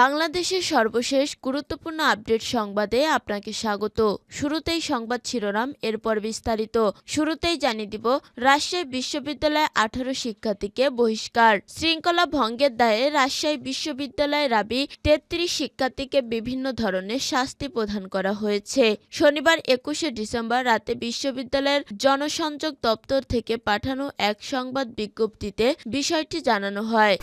বাংলাদেশের সর্বশেষ গুরুত্বপূর্ণ আপডেট সংবাদে আপনাকে স্বাগত। শুরুতেই সংবাদ শিরোনাম, এরপর বিস্তারিত। শুরুতেই জানিয়ে দিব, রাজশাহী বিশ্ববিদ্যালয়ে আঠারো শিক্ষার্থীকে বহিষ্কার। শৃঙ্খলা ভঙ্গের দায়ে রাজশাহী বিশ্ববিদ্যালয় রাবি তেত্রিশ শিক্ষার্থীকে বিভিন্ন ধরনের শাস্তি প্রদান করা হয়েছে। শনিবার একুশে ডিসেম্বর রাতে বিশ্ববিদ্যালয়ের জনসংযোগ দপ্তর থেকে পাঠানো এক সংবাদ বিজ্ঞপ্তিতে বিষয়টি জানানো হয়।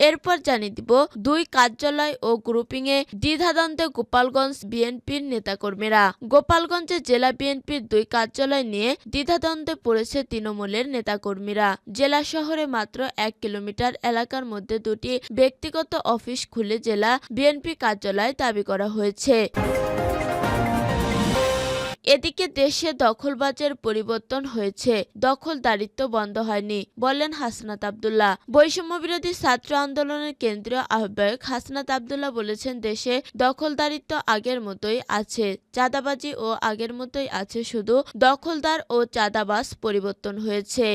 এরপর জানিয়ে দিব, দুই কার্যালয় ও গ্রুপিংয়ে দ্বিধাদ্বন্দ্বে গোপালগঞ্জ বিএনপির নেতাকর্মীরা। গোপালগঞ্জে জেলা বিএনপির দুই কার্যালয় নিয়ে দ্বিধাদ্বন্দ্বে পড়েছে তৃণমূলের নেতাকর্মীরা। জেলা শহরে মাত্র এক কিলোমিটার এলাকার মধ্যে দুটি ব্যক্তিগত অফিস খুলে জেলা বিএনপি কার্যালয় দাবি করা হয়েছে। এদিকে দেশে দখলবাজের পরিবর্তন হয়েছে। দখলদারিত্ব বন্ধ হয়নি, বলেন হাসনাত আবদুল্লাহ। বৈষম্য বিরোধী ছাত্র আন্দোলনের কেন্দ্রীয় আহ্বায়ক হাসনাত আবদুল্লাহ বলেছেন, দেশে দখলদারিত্ব আগের মতোই আছে, চাঁদাবাজি ও আগের মতোই আছে, শুধু দখলদার ও চাঁদাবাজ পরিবর্তন হয়েছে।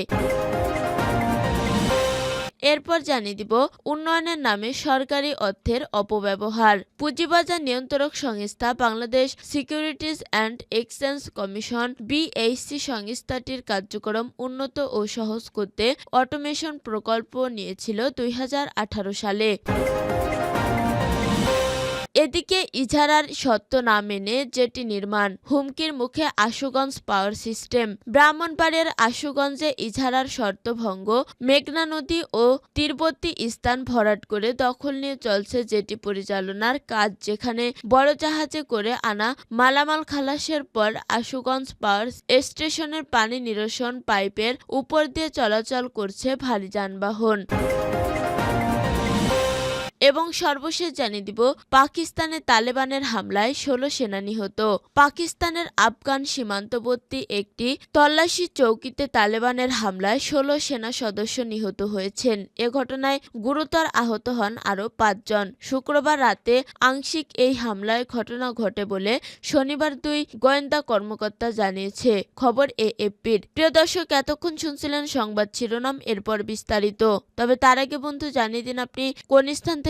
এরপর জানিয়ে দিব উন্নয়নের নামে সরকারি অর্থের অপব্যবহার। পুঁজিবাজার নিয়ন্ত্রক সংস্থা Bangladesh securities and exchange commission, BHC সংস্থাটির কার্যক্রম উন্নত ও সহজ করতে অটোমেশন প্রকল্প নিয়েছিল দুই হাজার আঠারো সালে। এদিকে ইজারার সত্য না মেনে যেটি নির্মাণ, হুমকির মুখে আশুগঞ্জ পাওয়ার সিস্টেম ব্রাহ্মণবাড়িয়ার আশুগঞ্জে ইজারার শর্ত ভঙ্গ, মেঘনা নদী ও তীরবর্তী স্থান ভরাট করে দখল নিয়ে চলছে যেটি পরিচালনার কাজ, যেখানে বড় জাহাজে করে আনা মালামাল খালাসের পর আশুগঞ্জ পাওয়ার স্টেশনের পানি নিরসন পাইপের উপর দিয়ে চলাচল করছে ভারী যানবাহন। এবং সর্বশেষ জানিয়ে দিব, পাকিস্তানে তালেবানের হামলায় ষোলো সেনা নিহত। পাকিস্তানের আফগান সীমান্তবর্তী একটি তল্লাশি চৌকিতে তালেবানের হামলায় ষোলো সেনা সদস্য নিহত হয়েছেন। এ ঘটনায় গুরুতর আহত হন আরও পাঁচজন। শুক্রবার রাতে আংশিক এই হামলায় ঘটনা ঘটে বলে শনিবার দুই গোয়েন্দা কর্মকর্তা জানিয়েছে। খবর এএফপির। প্রিয় দর্শক, এতক্ষণ শুনছিলেন সংবাদ শিরোনাম, এরপর বিস্তারিত। তবে তার আগে বন্ধু জানিয়ে দিন আপনি কোন স্থান থেকে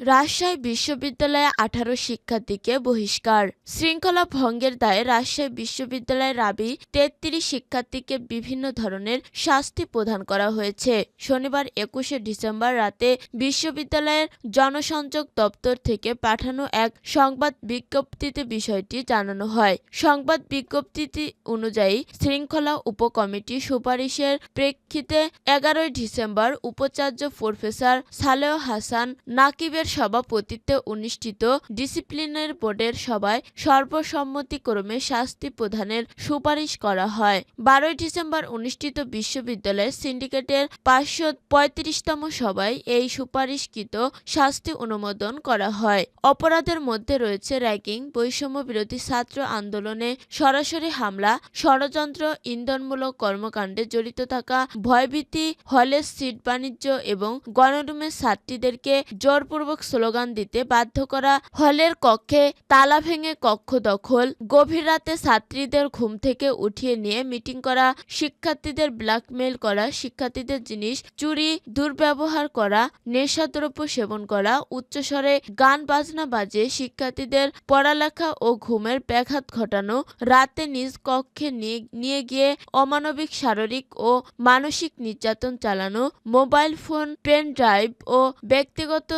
রাজশাহী বিশ্ববিদ্যালয়ে আঠারো শিক্ষার্থীকে বহিষ্কার। শৃঙ্খলা ভঙ্গের দায়ে রাজশাহী বিশ্ববিদ্যালয়ের রাবি তেত্রিশ শিক্ষার্থীকে বিভিন্ন ধরনের শাস্তি প্রদান করা হয়েছে। শনিবার একুশে ডিসেম্বর রাতে বিশ্ববিদ্যালয়ের জনসংযোগ দপ্তর থেকে পাঠানো এক সংবাদ বিজ্ঞপ্তিতে বিষয়টি জানানো হয়। সংবাদ বিজ্ঞপ্তিটি অনুযায়ী শৃঙ্খলা উপকমিটি সুপারিশের প্রেক্ষিতে এগারোই ডিসেম্বর উপাচার্য প্রফেসর সালেহ হাসান নাকিবের সভাপতিত্বে অনুষ্ঠিত ডিসিপ্লিনের বোর্ডের সভায় সর্বসম্মতিক্রমে শাস্তি প্রদানের সুপারিশ করা হয়। বারোই ডিসেম্বর অনুষ্ঠিত বিশ্ববিদ্যালয়ের সিন্ডিকেটের পাঁচশো পঁয়ত্রিশতম সভায় এই সুপারিশকৃত শাস্তি অনুমোদন করা হয়। অপরাধের মধ্যে রয়েছে র্যাগিং বৈষম্য বিরোধী ছাত্র আন্দোলনে সরাসরি হামলা, ষড়যন্ত্র, ইন্ধনমূলক কর্মকাণ্ডে জড়িত থাকা, ভয়ভীতি, হলের সিট বাণিজ্য এবং গণরুমের ছাত্রীদেরকে জোরপূর্বক স্লোগান দিতে বাধ্য করা হলের কক্ষে তালা ভেঙে কক্ষ দখল, গভীর রাতে ছাত্রীদের ঘুম থেকে উঠিয়ে নিয়ে মিটিং করা, শিক্ষার্থীদের ব্ল্যাকমেইল করা, শিক্ষার্থীদের জিনিস চুরি, দুর্ব্যবহার করা, নেশাদ্রব্য সেবন করা, উচ্চস্বরে গান বাজনা বাজে, শিক্ষার্থীদের পড়ালেখা ও ঘুমের ব্যাঘাত ঘটানো, রাতে নিজ কক্ষে নিয়ে গিয়ে অমানবিক, শারীরিক ও মানসিক নির্যাতন চালানো, মোবাইল ফোন, পেন ড্রাইভ ও ব্যক্তিগত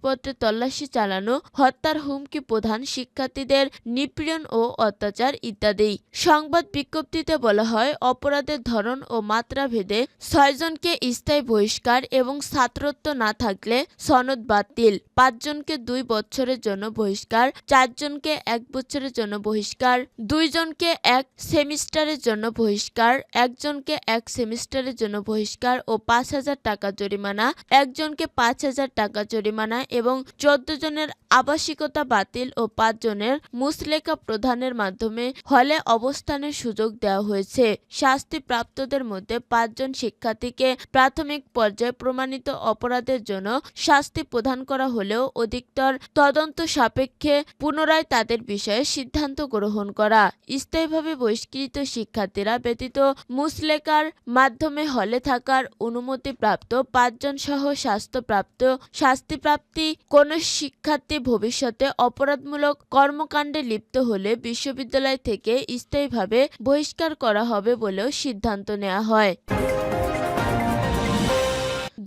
জিনিসপত্র তল্লাশি চালানো, হত্যার হুমকি প্রধান শিক্ষার্থীদের নিপীড়ন ও অত্যাচার ইত্যাদি। সংবাদ বিজ্ঞপ্তিতে বলা হয়, অপরাধের ধরন ও মাত্রা ভেদে ছয়জনকে স্থায়ী বহিষ্কার এবং ছাত্রত্ব না থাকলে সনদ বাতিল। পাঁচজনকে দুই বছরের জন্য বহিষ্কার চারজনকে এক বছরের জন্য বহিষ্কার দুইজনকে এক সেমিস্টারের জন্য বহিষ্কার একজনকে এক সেমিস্টারের জন্য বহিষ্কার ও পাঁচ হাজার টাকা জরিমানা একজনকে পাঁচ হাজার টাকা জরিমানা এবং চোদ্দ জনের আবাসিকতা বাতিল ও পাঁচ জনের মুসলেখা প্রদানের মাধ্যমে হলে অবস্থানের সুযোগ দেওয়া হয়েছে। শাস্তিপ্রাপ্তদের মধ্যে পাঁচজন শিক্ষার্থীকে প্রাথমিক পর্যায়ে প্রমাণিত অপরাধের জন্য শাস্তি প্রদান করা হলেও অধিকতর তদন্ত সাপেক্ষে পুনরায় তাদের বিষয়ে সিদ্ধান্ত গ্রহণ করা। স্থায়ীভাবে বহিষ্কৃত শিক্ষার্থীরা ব্যতীত মুসলেকার মাধ্যমে হলে থাকার অনুমতিপ্রাপ্ত পাঁচজন সহ স্বাস্থ্যপ্রাপ্ত, শাস্তিপ্রাপ্তি কোন শিক্ষার্থী ভবিষ্যতে অপরাধমূলক কর্মকাণ্ডে লিপ্ত হলে বিশ্ববিদ্যালয় থেকে স্থায়ীভাবে বহিষ্কার করা হবে বলেও সিদ্ধান্ত নেওয়া হয়।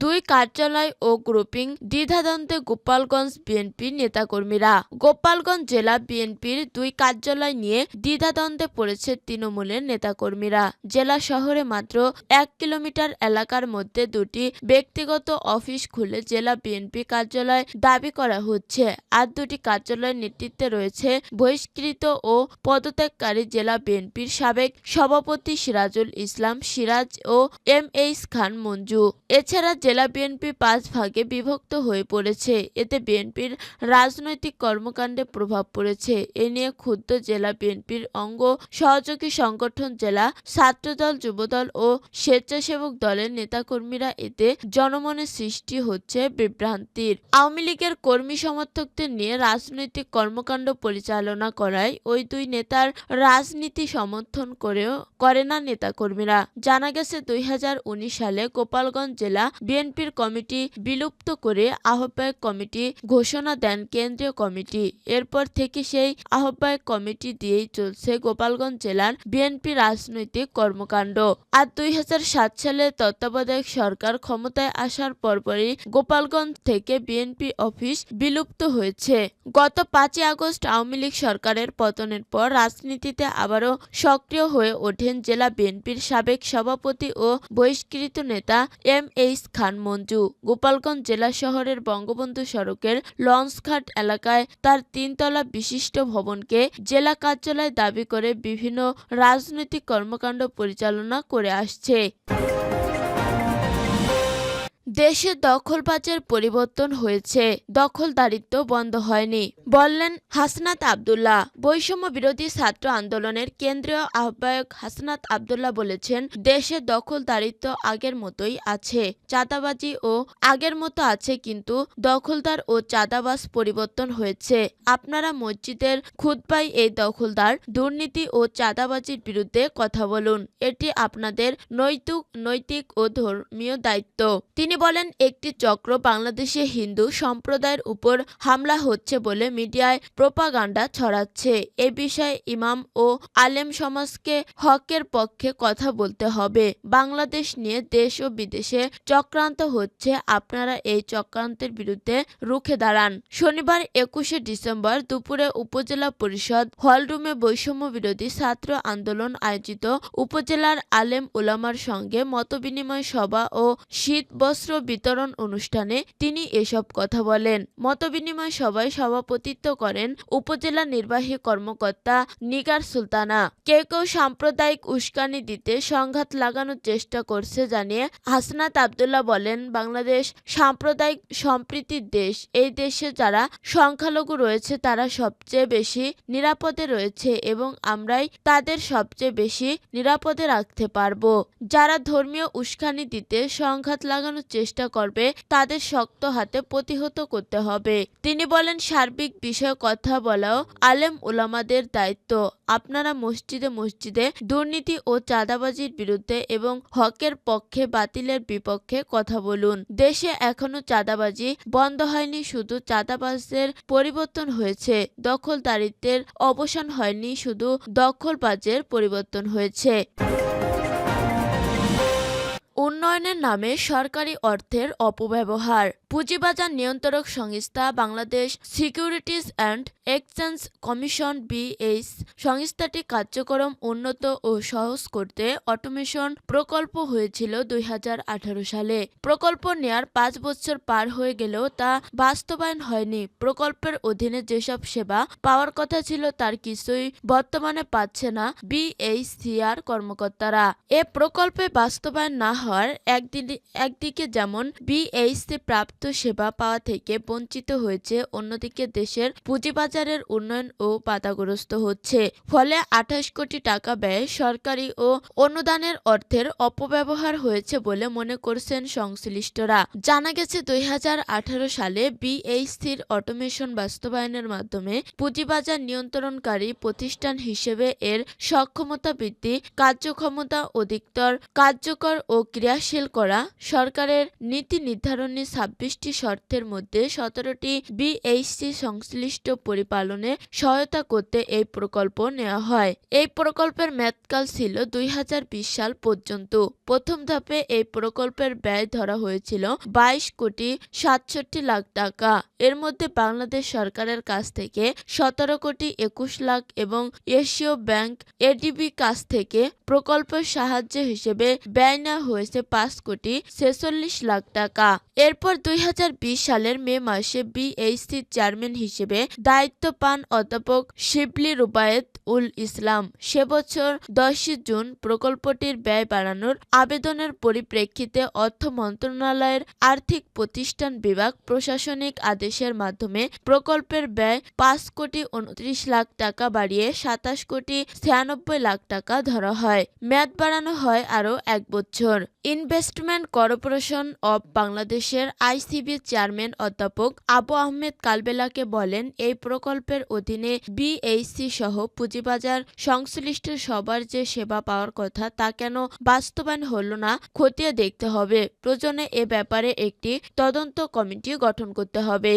দুই কার্যালয় ও গ্রুপিং দ্বিধাদ্বন্দ্বে গোপালগঞ্জ বিএনপি নেতাকর্মীরা। গোপালগঞ্জ জেলা বিএনপির দুই কার্যালয় নিয়ে দ্বিধাদ্বন্দ্বে পড়েছে তৃণমূলের নেতাকর্মীরা। জেলা শহরে মাত্র এক কিলোমিটার এলাকার মধ্যে দুটি ব্যক্তিগত অফিস খুলে জেলা বিএনপি কার্যালয় দাবি করা হচ্ছে। আর দুটি কার্যালয়ের নেতৃত্বে রয়েছে বহিষ্কৃত ও পদত্যাগকারী জেলা বিএনপির সাবেক সভাপতি সিরাজুল ইসলাম, সিরাজ ও এম এইচ খান মঞ্জু। এছাড়া জেলা বিএনপি পাঁচ ভাগে বিভক্ত হয়ে পড়েছে। এতে বিএনপির রাজনৈতিক কর্মকাণ্ডে প্রভাব পড়েছে। এ নিয়ে ক্ষুব্ধ জেলা বিএনপির অঙ্গ সহযোগী সংগঠন জেলা ছাত্রদল, যুবদল ও স্বেচ্ছাসেবক দলের নেতাকর্মীরা এতে জনমনে সৃষ্টি হচ্ছে বিভ্রান্তির। আওয়ামী লীগের কর্মী সমর্থকদের নিয়ে রাজনৈতিক কর্মকাণ্ড পরিচালনা করায় ওই দুই নেতার রাজনীতি সমর্থন করেও করে না নেতাকর্মীরা। জানা গেছে, দুই হাজার উনিশ সালে গোপালগঞ্জ জেলা বিএনপির কমিটি বিলুপ্ত করে আহ্বায়ক কমিটি ঘোষণা দেন কেন্দ্রীয় কমিটি। এরপর থেকে সেই আহ্বায়ক কমিটি দিয়েই চলছে গোপালগঞ্জ জেলার বিএনপি রাজনৈতিক কর্মকাণ্ড। আর দুই সালে তত্ত্বাবধায়ক সরকার ক্ষমতায় আসার পরপরই গোপালগঞ্জ থেকে বিএনপি অফিস বিলুপ্ত হয়েছে। গত পাঁচই আগস্ট আওয়ামী লীগ সরকারের পতনের পর রাজনীতিতে আবারও সক্রিয় হয়ে ওঠেন জেলা বিএনপির সাবেক সভাপতি ও বহিষ্কৃত নেতা এম এইচ খান। মঞ্জু গোপালগঞ্জ জেলা শহরের বঙ্গবন্ধু সড়কের লঞ্চঘাট এলাকায় তার তিনতলা বিশিষ্ট ভবনকে জেলা কার্যালয় দাবি করে বিভিন্ন রাজনৈতিক কর্মকাণ্ড পরিচালনা করে আসছে। দেশে দখলবাজের পরিবর্তন হয়েছে। দখলদারিত্ব বন্ধ হয়নি। বললেন হাসনাত আবদুল্লাহ। বৈষম্য বিরোধী ছাত্র আন্দোলনের কেন্দ্রীয় আহ্বায়ক হাসনাত আবদুল্লাহ বলেছেন, দেশে দখলদারিত্ব আগের মতোই আছে, চাঁদাবাজি ও আগের মতো আছে কিন্তু দখলদার ও চাঁদাবাজ পরিবর্তন হয়েছে। আপনারা মসজিদের খুতবাই এই দখলদার দুর্নীতি ও চাঁদাবাজির বিরুদ্ধে কথা বলুন। এটি আপনাদের নৈতিক নৈতিক ও ধর্মীয় দায়িত্ব। তিনি বলেন, একটি চক্র বাংলাদেশে হিন্দু সম্প্রদায়ের উপর হামলা হচ্ছে বলে মিডিয়ায় প্রোপাগান্ডা ছড়াচ্ছে। এ বিষয়ে ইমাম ও আলেম সমাজকে হকের পক্ষে কথা বলতে হবে। বাংলাদেশ নিয়ে দেশ ও বিদেশে চক্রান্ত হচ্ছে। আপনারা এই চক্রান্তের বিরুদ্ধে রুখে দাঁড়ান। শনিবার একুশে ডিসেম্বর দুপুরে উপজেলা পরিষদ হলরুমে বৈষম্য বিরোধী ছাত্র আন্দোলন আয়োজিত। উপজেলার আলেম উলামার সঙ্গে মতবিনিময় সভা ও শীত বস্ত্র বিতরণ অনুষ্ঠানে তিনি এসব কথা বলেন। মতবিনিময় সভায় সভাপতিত্ব করেন উপজেলা নির্বাহী কর্মকর্তা নিগার সুলতানা। কেউ কেউ সাম্প্রদায়িক উস্কানি দিতে সংঘাত লাগানোর চেষ্টা করছে জানিয়ে হাসনাত আবদুল্লাহ বলেন, বাংলাদেশ সাম্প্রদায়িক সম্প্রীতির দেশ। এই দেশে যারা সংখ্যালঘু রয়েছে, তারা সবচেয়ে বেশি নিরাপদে রয়েছে এবং আমরাই তাদের সবচেয়ে বেশি নিরাপদে রাখতে পারব। যারা ধর্মীয় উস্কানি দিতে সংঘাত লাগানোর চেষ্টা করবে, তাদের শক্ত হাতে প্রতিহত করতে হবে। তিনি বলেন, সার্বিক বিষয়ে কথা বলাও আলেম ওলামাদের দায়িত্ব। আপনারা মসজিদে মসজিদে দুর্নীতি ও চাঁদাবাজির বিরুদ্ধে এবং হকের পক্ষে বাতিলের বিপক্ষে কথা বলুন। দেশে এখনও চাঁদাবাজি বন্ধ হয়নি, শুধু চাঁদাবাজদের পরিবর্তন হয়েছে। দখলদারিত্বের অবসান হয়নি, শুধু দখলবাজের পরিবর্তন হয়েছে। উন্নয়নের নামে সরকারি অর্থের অপব্যবহার। পুঁজিবাজার নিয়ন্ত্রক সংস্থা Bangladesh securities and exchange commission BH সংস্থাটি কার্যক্রম উন্নত ও সহজ করতে অটোমেশন প্রকল্প হয়েছিল দুই হাজার আঠারো সালে। প্রকল্প নেয়ার পাঁচ বছর পার হয়ে গেলেও তা বাস্তবায়ন হয়নি। প্রকল্পের অধীনে যেসব সেবা পাওয়ার কথা ছিল তার কিছুই বর্তমানে পাচ্ছে না বিএইচসিআর কর্মকর্তারা। এ প্রকল্পে বাস্তবায়ন না হওয়ার একদিকে একদিকে যেমন বিএইচসি প্রাপ্ত সেবা পাওয়া থেকে বঞ্চিত হয়েছে। অন্যদিকে দেশের পুঁজিবাজারের উন্নয়ন ও বাধাগ্রস্ত হচ্ছে। ফলে আঠাশ কোটি টাকা ব্যয় সরকারি ও অনুদানের অর্থের অপব্যবহার হয়েছে বলে মনে করছেন সংশ্লিষ্টরা। জানা গেছে, দুই সালে বিএইচসির অটোমেশন বাস্তবায়নের মাধ্যমে পুঁজিবাজার নিয়ন্ত্রণকারী প্রতিষ্ঠান হিসেবে এর সক্ষমতা বৃদ্ধি, কার্যক্ষমতা অধিকতর, কার্যকর ও ক্রিয়াশীল করা সরকারের নীতি নির্ধারণী ছাব্বিশটি শর্তের মধ্যে সতেরোটি বিএইচসি সংশ্লিষ্ট পরিপালনে সহায়তা করতে এই প্রকল্প নেওয়া হয়। এই প্রকল্পের মেয়াদকাল ছিল দুই হাজার বিশ সাল পর্যন্ত। প্রথম ধাপে এই প্রকল্পের ব্যয় ধরা হয়েছিল বাইশ কোটি সাতষট্টি লাখ টাকা। এর মধ্যে বাংলাদেশ সরকারের কাছ থেকে সতেরো কোটি একুশ লাখ এবং এশীয় ব্যাংক এডিবি কাছ থেকে প্রকল্পের সাহায্য হিসেবে ব্যয় নেওয়া হয়েছে পাঁচ কোটি ছেচল্লিশ লাখ টাকা। এরপর দুই হাজার বিশ সালের মে মাসে বিএইচসির চেয়ারম্যান হিসেবে দায়িত্ব পান অধ্যাপক শিবলি রুবায়েত উল ইসলাম। সে বছর দশই জুন প্রকল্পটির ব্যয় বাড়ানোর আবেদনের পরিপ্রেক্ষিতে অর্থ মন্ত্রণালয়ের আর্থিক প্রতিষ্ঠান বিভাগ প্রশাসনিক আদেশের মাধ্যমে প্রকল্পের ব্যয় পাঁচ কোটি উনত্রিশ লাখ টাকা বাড়িয়ে সাতাশ কোটি ছিয়ানব্বই লাখ টাকা ধরা হয়। মেয়াদ বাড়ানো হয় আরও এক বছর। ইনভেস্টমেন্ট কর্পোরেশন অব বাংলাদেশের আইসিবি চেয়ারম্যান অধ্যাপক আবু আহমেদ কালবেলাকে বলেন, এই প্রকল্পের অধীনে বিএইচসি সহ পুঁজিবাজার সংশ্লিষ্ট সবার যে সেবা পাওয়ার কথা তা কেন বাস্তবায়ন হলো না খতিয়ে দেখতে হবে। প্রয়োজনে এ ব্যাপারে একটি তদন্ত কমিটি গঠন করতে হবে।